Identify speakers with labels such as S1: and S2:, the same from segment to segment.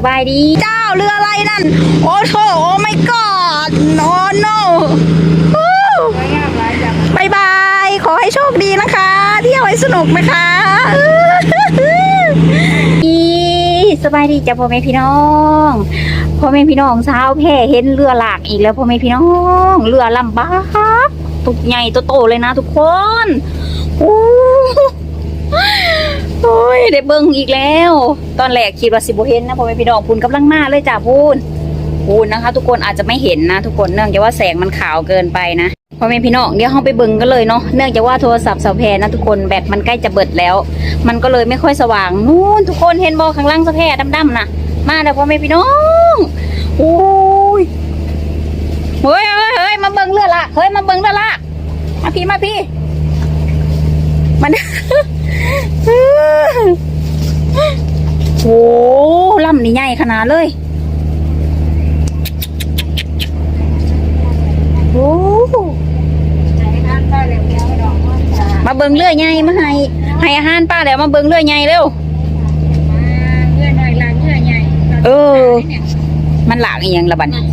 S1: สบายดี เจ้าเรืออะไรนั่น โอ้โถโอ้ไม่กอดโอ้โนบายบาย ขอให้โชคดีนะคะ เที่ยวให้สนุกนะคะอีสบายดีจ้ะพ่อแม่พี่น้องพ่อแม่พี่น้องสาแพ่เห็นเรือหลากอีกแล้วพ่อแม่พี่น้องเรือลำบากตุกใหญ่โตๆเลยนะทุกคนโอ้ โอ้ยได้เบิ่งอีกแล้ว ตอนแรกคิดว่าสิบเห็นนะพ่อแม่พี่น้องพูนกำลังมาเลยจ้ะพูนพูนนะคะ ทุกคนอาจจะไม่เห็นนะทุกคนเนื่องจากว่าแสงมันขาวเกินไปนะพ่อแม่พี่น้องเดี๋ยวเราไปเบิ่งกันเลยเนาะเนื่องจากว่าโทรศัพท์เสาแพรนะทุกคนแบตมันใกล้จะเบิดแล้ว มันก็เลยไม่ค่อยสว่างนู่นทุกคนเห็นบอข้างล่างสะแพรดำๆนะมาแล้วพ่อแม่พี่น้องโอ้ยเฮ้ยเฮ้ยเฮ้ยมาเบิ่งเรือละเฮ้ยมาเบิ่งเรือละมาพี่มาพี่มัน โอ้ลำนี่ใหญ่ขนาดเลย โอ้มาเบิ่งเรือใหญ่มาให้ให้อาหารป้าแล้วมาเบิ่งเรือใหญ่เร็วเออ มันหลากอีหยังละบัดนี้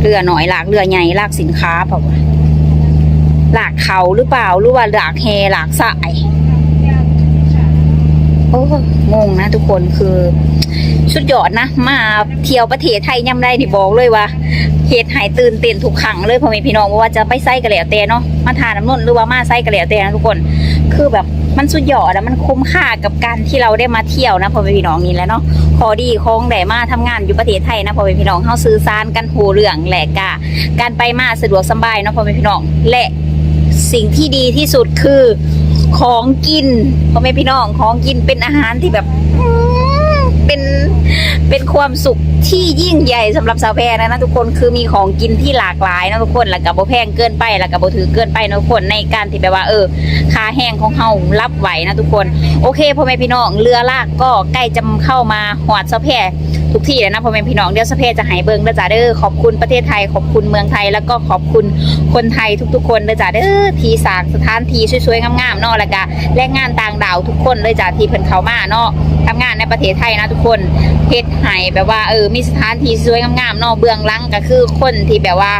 S1: เรือหน่อยหลากเรือใหญ่หลากสินค้าเปล่าวะ หลากเขาหรือเปล่าหรือว่าหลากแฮหลากสายโอ้งงนะทุกคนคือสุดยอดนะมาเที่ยวประเทศไทยย่ำได้นี่บอกเลยว่าเหตุหายตื่นเต้นทุกครั้งเลยพ่อแม่พี่น้องว่าจะไปไส้กระเหลี่เตะเนาะมาทานน้ำนนหรือว่ามาไส้กระเหลี่เตะนะทุกคน คือแบบมันสุดยอดอะมันคุ้มค่ากับการที่เราได้มาเที่ยวนะพ่อแม่พี่น้องนี่แล้วเนาะขอดีของได้มาทำงานอยู่ประเทศไทยนะพ่อแม่พี่น้องเฮาซื้อซานกันหูเรื่องแหลกกะการไปมาสะดวกสบายเนาะพ่อแม่พี่น้องและ สิ่งที่ดีที่สุดคือของกินพ่อแม่พี่น้องของกินเป็นอาหารที่แบบเป็นเป็นความสุขที่ยิ่งใหญ่สำหรับสาวแพรนะนะทุกคนคือมีของกินที่หลากหลายนะทุกคนแล้วก็บ่แพงเกินไปแล้วก็บ่ถือเกินไปนะทุกคนในการที่แบบว่า เออคาแห้งของเฮารับไหวนะทุกคน โอเคพ่อแม่พี่น้องเรือลากก็ใกล้จะเข้ามาหอดสะแพร ทุกที่แล้วนะพ่อแม่พี่น้องเดี๋ยวสะแพจะหายเบิงเด้อจ้าเด้อขอบคุณประเทศไทยขอบคุณเมืองไทย แล้วก็ขอบคุณคนไทยทุกๆ คนเด้อจ้าเด้อที่สร้างสถานที่สวยๆงามๆเนาะแล้วก็แรงงานต่างดาวทุกคนเลยจ้าที่เพิ่นเข้ามาเนาะทำงานในประเทศไทยนะทุกคนเฮ็ดให้แบบว่าเออมีสถานที่สวยงามๆเนาะเบื้องหลังก็คือคนที่แบบว่า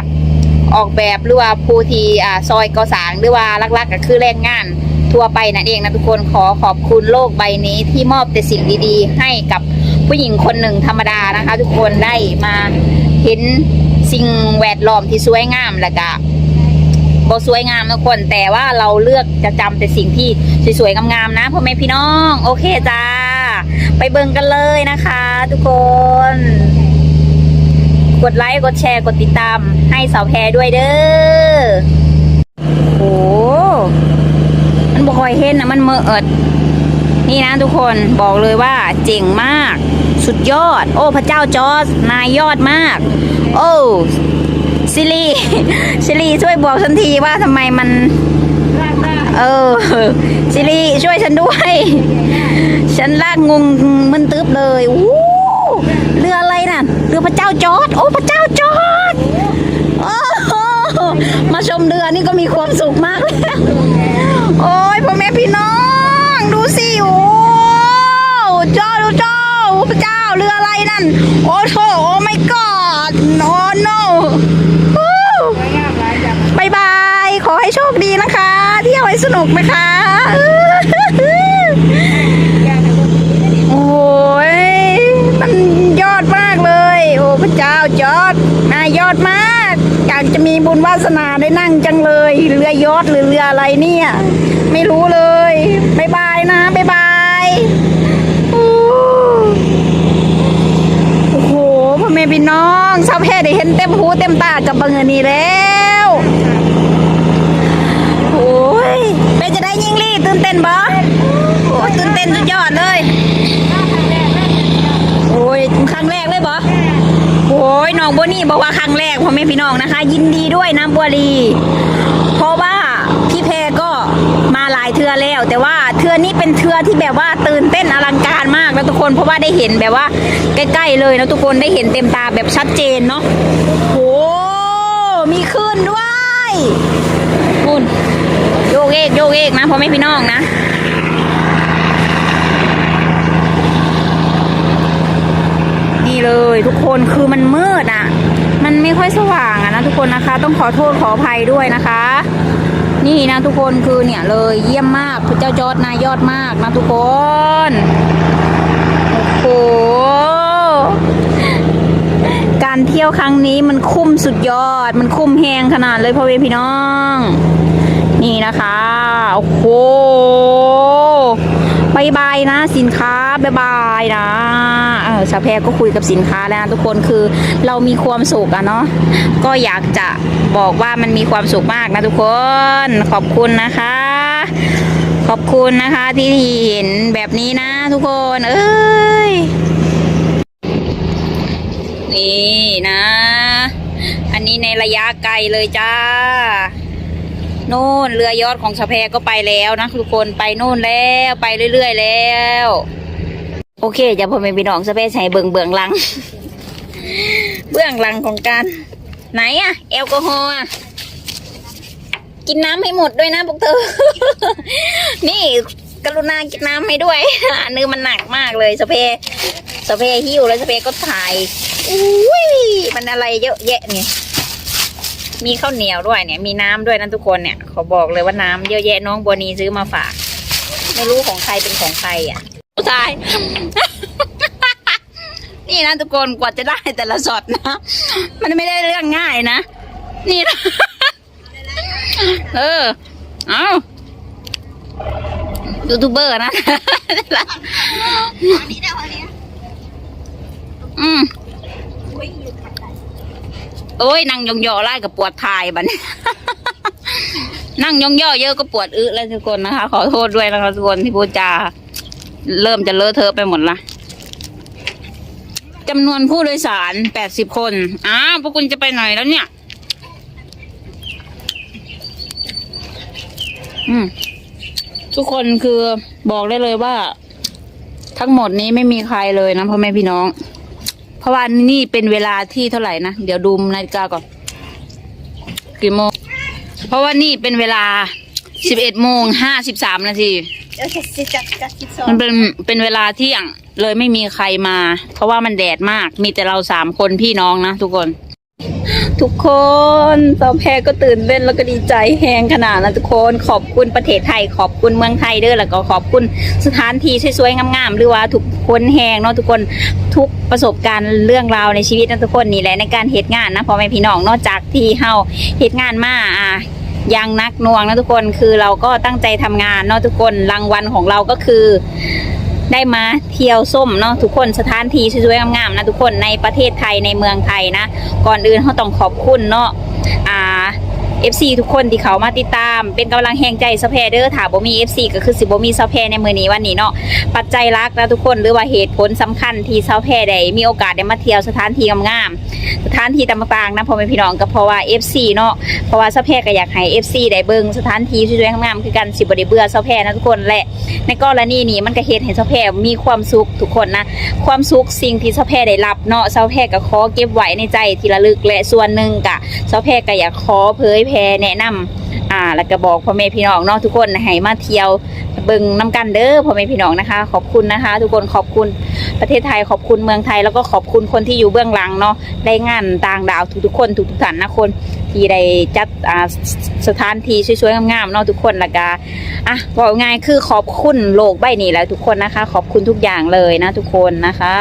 S1: ออกแบบหรือว่าผู้ที่อ่าซอยก่อสร้างหรือว่าลักๆก็คือแรงงานทั่วไปนั่นเองนะทุกคนขอขอบคุณโลกใบนี้ที่มอบแต่สิ่งดีๆ ให้กับ ผู้หญิงคนหนึ่งธรรมดานะคะ ทุกคนได้มาเห็นสิ่งแวดล้อมที่สวยงามแล้วก็บสวยงามทุกคนแต่ว่าเราเลือกจะจำแต่สิ่งที่สวยๆงามๆนะพ่อแม่พี่น้อง โอเคจ้า ไปเบิ่งกันเลยนะคะ ทุกคน กดไลค์กดแชร์กดติดตาม ให้สาวแพรด้วยเด้อโอ้มันบ่คอยเห็นนะมันเมื่อด นี่นะทุกคนบอกเลยว่าเจ๋งมาก สุดยอด โอ้พระเจ้าจอสนายยอดมาก โอ้ซิลีซิลีช่วยบอกฉันทีว่าทำไมมันเออซิลีช่วยฉันด้วย ฉันลากงงมึนตึ๊บเลยอู้เรืออะไรน่ะเรือพระเจ้าจอร์ดโอ้พระเจ้าจอร์ดโอ้มาชมเรือนี่ก็มีความสุขมากแล้วโอ้ยพ่อแม่พี่น้อง ดูสิโอ้เจ้าดูเจ้าพระเจ้าเรืออะไรนั่น โอ้โถโอ้ไม่กอดโอ้โนบายบาย ขอให้โชคดีนะคะ เที่ยวให้สนุกนะคะโอ้ยมันยอดมากเลย โอ้พระเจ้ายอดนายยอดมากอยากจะมีบุญวาสนาได้นั่งจังเลย เรือยอดหรือเรืออะไรเนี่ย ไม่รู้เลยบายบายนะบายบายโอ้โหพ่อแม่พี่น้องชาวเพศได้เห็นเต็มหูเต็มตากับบังเอิญนี้แล้วโอ้ยเป็นจะได้ยิ่งรีตื่นเต้นบ่โอ้ตื่นเต้นสุดยอดเลยโอ้ยครั้งแรกเลยบอโอ้ยน้องบัวนี่บอกว่าครั้งแรกพ่อแม่พี่น้องนะคะ ยินดีด้วยนะบัวลีเพราะว่าพี่เพก็มาหลายเทือแล้ว แต่ว่าเทือนี้เป็นเทือที่แบบว่าตื่นเต้นอลังการมากนะทุกคนเพราะว่าได้เห็นแบบว่าใกล้ๆเลยนะทุกคนได้เห็นเต็มตาแบบชัดเจนเนาะโอ้มีขึ้นด้วยคุณโยกเอกโยกเอกนะพ่อแม่พี่น้องนะนี่เลยทุกคนคือมันมืดอะ มันไม่ค่อยสว่างอะนะทุกคนนะคะ ต้องขอโทษขออภัยด้วยนะคะ นี่นะทุกคนคือเนี่ยเลยเยี่ยมมากพระเจ้ายอดนายยอดมากนะทุกคนโอ้โหการเที่ยวครั้งนี้มันคุ้มสุดยอด มันคุ้มแหงขนาดเลยพ่อเวพี่น้อง นี่นะคะโอ้โห บายบายนะ สินค้าบายบายนะชาแพรก็คุยกับสินค้าแล้วนะทุกคนคือเรามีความสุขอะเนาะก็อยากจะบอกว่ามันมีความสุขมากนะทุกคนขอบคุณนะคะ ขอบคุณนะคะที่เห็นแบบนี้นะ ทุกคนเอ้ยนี่นะ อันนี้ในระยะไกลเลยจ้า นู่นเรือยอดของสะแพก็ไปแล้วนะทุกคนไปนู่นแล้วไปเรื่อย ๆ แล้ว โอเคจะพอเป็นพี่น้องสะแพใช้เบิ่งเบื้องหลัง เบื้องหลังของการ ไหนอะแอลกอฮอล์อะกินน้ำให้หมดด้วยนะพวกเธอ นี่กรุณากินน้ำให้ด้วยอันนึงมันหนักมากเลยสะเพสะเพหิ้วแล้วสะเพก็ถ่ายอุ้ยมันอะไรเยอะแยะเนี่ย มีข้าวเหนียวด้วยเนี่ย มีน้ำด้วยนะทุกคนเนี่ยขอบอกเลยว่าน้ำเยอะแยะน้องบัวนีซื้อมาฝาก ไม่รู้ของใครเป็นของใครอะผู้ชาย นี่นะทุกคนกว่าจะได้แต่ละช็อตนะ มันไม่ได้เรื่องง่ายนะ นี่นะเออ เอายูทูบเบอร์นะอืม โอ้ยนั่งยองยอไล่กับปวดทายบัน นั่งยองยอเยอะก็ปวดอึแล้วทุกคนนะคะ ขอโทษด้วยนะคะทุกคนที่พูดจาเริ่มจะเลอะเทอะไปหมดละจำนวนผู้โดยสารแปดสิบคนอ้าวพวกคุณจะไปไหนแล้วเนี่ย อืมทุกคนคือบอกได้เลยว่า ทั้งหมดนี้ไม่มีใครเลยนะพ่อแม่พี่น้อง ราะว่านี่เป็นเวลาที่เท่าไหร่นะ เดี๋ยวดูนาฬิกาก่อน กี่โมง เพราะว่านี่เป็นเวลาสิบเอ็ดโมงห้าสิบสามนาที มันเป็นเป็นเวลาเที่ยงเลยไม่มีใครมา เพราะว่ามันแดดมาก มีแต่เราสามคนพี่น้องนะทุกคน ทุกคนสาวแพรก็ตื่นเต้นแล้วก็ดีใจแหงขนาดนะทุกคนขอบคุณประเทศไทย ขอบคุณเมืองไทยเด้อแล้วก็ขอบคุณสถานที่สวยๆงามๆหรือว่าทุกคนแหงเนาะทุกคนทุกประสบการณ์เรื่องราวในชีวิตนะทุกคนนี่แหละในการเหตุงานนะพ่อแม่พี่น้องนอกจากที่เฮาเหตุงานมาอะยังนักนวงนะทุกคนคือเราก็ตั้งใจทำงานเนาะทุกคนรางวัลของเราก็คือ ได้มาเที่ยวส้มเนาะทุกคนสถานที่สวยๆงามๆนะทุกคนในประเทศไทยในเมืองไทยนะ ก่อนอื่นเขาต้องขอบคุณเนาะอ่า FC ทุกคนที่เขามาติดตาม เป็นกำลังแห่งใจสะเพเดอร์ถามบ่มี FC ก็คือสิบ่มีสะเพในมือนี้วันนี้เนาะปัจจัยรักนะทุกคนหรือว่าเหตุผลสำคัญที่สะเพได้มีโอกาสได้มาเที่ยวสถานที่งามๆสถานที่ต่างๆนะพ่อแม่พี่น้องก็เพราะว่า FC เนาะเพราะว่าสะเพก็อยากให้ FC ได้เบิ่งสถานที่สวยๆงามๆคือกันสิบ่ได้เบื่อสะเพนะทุกคนและในกรณีนี้มันก็เฮ็ดให้เซาแพมีความสุขทุกคนนะความสุขสิ่งที่ซาแพได้รับเนาะซาแพก็ขอเก็บไว้ในใจทีละลึกและส่วนหนึ่งกะเซาแพก็อยากขอเผยแพรแนะนำอ่า แล้วก็บอกพ่อแม่พี่น้องเนาะทุกคนให้มาเที่ยวเบิ่งน้กันเด้อพ่อแม่พี่น้องนะคะ ขอบคุณนะคะ ทุกคนขอบคุณประเทศไทยขอบคุณเมืองไทย แล้วก็ขอบคุณคนที่อยู่เบื้องหลังเนาะได้งานต่างดาวทุกๆคนทุกๆท่านนะคนที่ได้จัดอ่าสถานที่สวยๆงามๆเนาะทุกคนละก็อะบอกง่ายคือขอบคุณโลกใบนี้แล้วทุกคนนะคะ ขอบคุณทุกอย่างเลยนะ ทุกคนนะคะ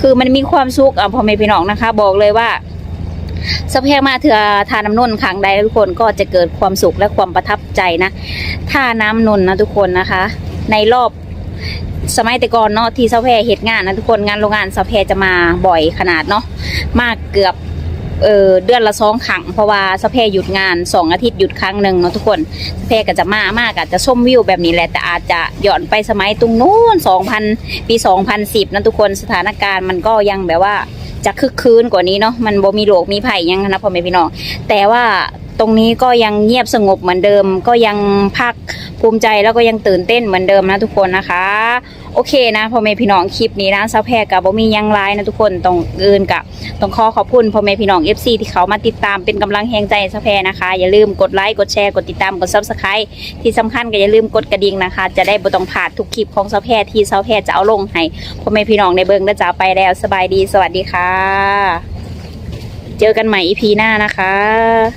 S1: คือมันมีความสุขอะพ่อแม่พี่น้องนะคะ บอกเลยว่า สะเพกมาเถื่อทาน้ำนนต์ครั้งใดทุกคนก็จะเกิดความสุขและความประทับใจนะท่าน้ำนนต์นะทุกคนนะคะ ในรอบสมัยแต่ก่อนเนาะที่เสาแพรเหตุงานนะทุกคนงานโรงงานเสาแพรจะมาบ่อยขนาดเนาะมากเกือบเออเดือนละสองครั้งเพราะว่าสาแพหยุดงานสองอาทิตย์หยุดครั้งหนึ่งเนาะทุกคนแพก็จะมามากอาจจะชมวิวแบบนี้แหละแต่อาจจะหย้อนไปสมัยตรงนู้น2,000ปี2010นะทุกคนสถานการณ์มันก็ยังแบบว่า จะคึกคืนกว่านี้เนาะมันบ่มีโลกมีไผ่ยังนะพ่อแม่พี่น้องแต่ว่าตรงนี้ก็ยังเงียบสงบเหมือนเดิม ก็ยังภาคภูมิใจแล้วก็ยังตื่นเต้นเหมือนเดิมนะทุกคนนะคะ โอเคนะพ่อแม่พี่น้องคลิปนี้นะเซาแพรกับบ่มียังไลายนะทุกคนต้องเอินกับต้องขอขอบคุณพ่อแม่พี่น้อง FC ที่เขามาติดตามเป็นกำลังแห่งใจให้เซาแพรนะคะ อย่าลืมกดไลค์กดแชร์กดติดตามกด Subscribe ที่สำคัญก็อย่าลืมกดกระดิ่งนะคะ จะได้บ่ต้องพลาดทุกคลิปของเซาแพรที่เซาแพรจะเอาลงให้พ่อแม่พี่น้องในเบิ่งนะจ๊ะไปแล้วสบายดีสวัสดีค่ะ เจอกันใหม่ EP หน้านะคะ